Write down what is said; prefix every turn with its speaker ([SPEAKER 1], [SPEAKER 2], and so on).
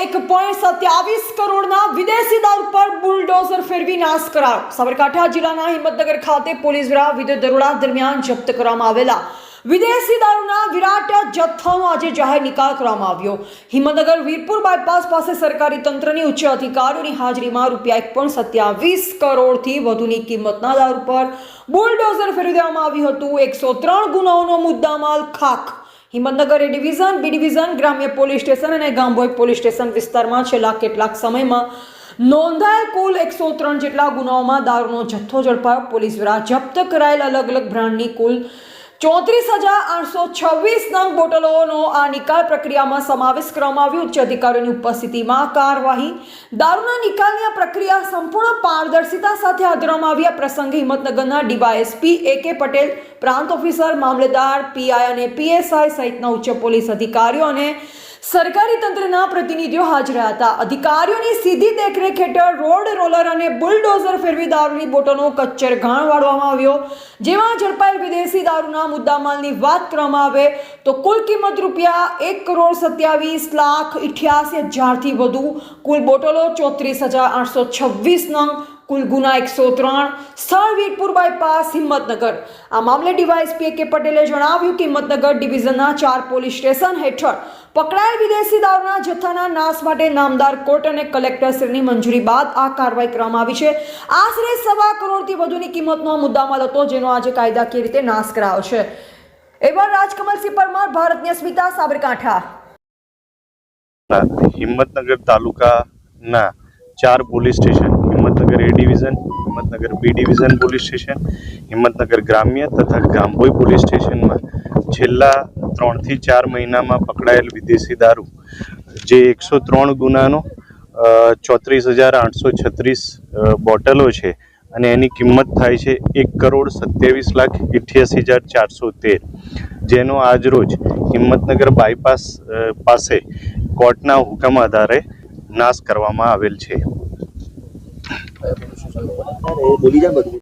[SPEAKER 1] એક પોઈન્ટ સત્યાવીસ કરોડના વિદેશી દારૂ પર બુલડોઝર ફેરવી નાશ કરાયો સાબરકાંઠા જિલ્લાના હિંમતનગર ખાતે પોલીસ દ્વારા વિદ્યુત દરોડા દરમિયાન જપ્ત કરવામાં આવેલા વિદેશી દારૂના વિરાટ જથ્થાનો આજે જાહેર નિકાલ કરવામાં આવ્યો. હિંમતનગર વીરપુર બાયપાસ પાસે સરકારી તંત્રની ઉચ્ચ અધિકારીઓની હાજરીમાં રૂપિયા એક પોઈન્ટ સત્યાવીસ કરોડથી વધુની કિંમતના દારૂ પર બુલડોઝર ફેરવી દેવામાં આવ્યું હતું. એકસો ત્રણ ગુનાઓનો મુદ્દામાલ ખાખ Himmatnagar A division, B division, ગ્રામ્ય પોલીસ સ્ટેશન અને ગામભોઈ પોલીસ સ્ટેશન વિસ્તારમાં છેલ્લા કેટલાક સમયમાં નોંધાયેલ કુલ એકસો ત્રણ જેટલા ગુનાઓમાં દારૂનો જથ્થો ઝડપાયો. પોલીસ દ્વારા જપ્ત કરાયેલ અલગ અલગ બ્રાન્ડની કુલ ચોત્રીસ હજાર આઠસો છવ્વીસ નંગ બોટલોનો આ નિકાલ પ્રક્રિયામાં સમાવેશ કરવામાં આવ્યો ઉચ્ચ અધિકારીઓની ઉપસ્થિતિમાં કાર્યવાહી, દારૂના નિકાલની આ પ્રક્રિયા સંપૂર્ણ પારદર્શિતા સાથે હાથ ધરવામાં આવી. આ પ્રસંગે હિંમતનગરના ડીવાયએસપી એ કે પટેલ, પ્રાંત ઓફિસર, મામલેદાર પીઆઈ અને પીએસઆઈ સહિતના ઉચ્ચ પોલીસ અધિકારીઓ અને સરકારી તંત્રના પ્રતિનિધિઓ હાજર હતા. અધિકારીઓની સીધી દેખરેખ હેઠળ રોડ રોલર અને બુલડોઝર ફેરવી દારૂની બોટલો કચ્ચર ઘાણ વાળવામાં આવ્યો. જેમાં ઝડપાયેલ વિદેશી દારૂના મુદ્દામાલની વાત કરવામાં આવે તો કુલ કિંમત રૂપિયા એક કરોડ સત્યાવીસ લાખ ઇઠ્યાસી હજારથી વધુ. કુલ બોટલો ચોત્રીસ હજાર આઠસો છવ્વીસ નંગ કુલ ગુના એકસો ત્રણ સ્થળ વીરપુર બાયપાસ હિંમતનગર. આ મામલે ડીવાયએસપી કે પટેલે જણાવ્યું કે હિંમતનગર ડિવિઝનના ચાર પોલીસ સ્ટેશન હેઠળ પકડાયેલ વિદેશી દારૂના જથ્થાના નાશ માટે નામદાર કોર્ટ અને કલેક્ટરશ્રીની મંજૂરી બાદ આ કાર્યવાહી કરવામાં આવી છે. આશરે સવા કરોડથી વધુની કિંમતનો મુદ્દામાલ હતો, જેનો આજે કાયદાકીય રીતે નાશ કરાયો છે. એવા રાજકમલસિંહ પરમાર ભારતની અસ્મિતા સાબરકાંઠા.
[SPEAKER 2] હિંમતનગર તાલુકાના ચાર police station Himmatnagar A division Himmatnagar B division police station, Himmatnagar ગ્રામ્ય તથા ગામભોઈ પોલીસ સ્ટેશનમાં છેલ્લા ત્રણથી ચાર મહિનામાં પકડાયેલ વિદેશી દારૂ, જે એકસો ત્રણ ગુનાનો ચોત્રીસ હજાર આઠસો છત્રીસ બોટલો છે અને એની કિંમત થાય છે એક કરોડ સત્યાવીસ લાખ અઠ્યાસી હજાર ચારસો તેર. જેનો આજરોજ હિંમતનગર બાયપાસ પાસે કોર્ટના હુકમ આધારે નાશ કરવામાં આવેલ છે.
[SPEAKER 3] Bolilla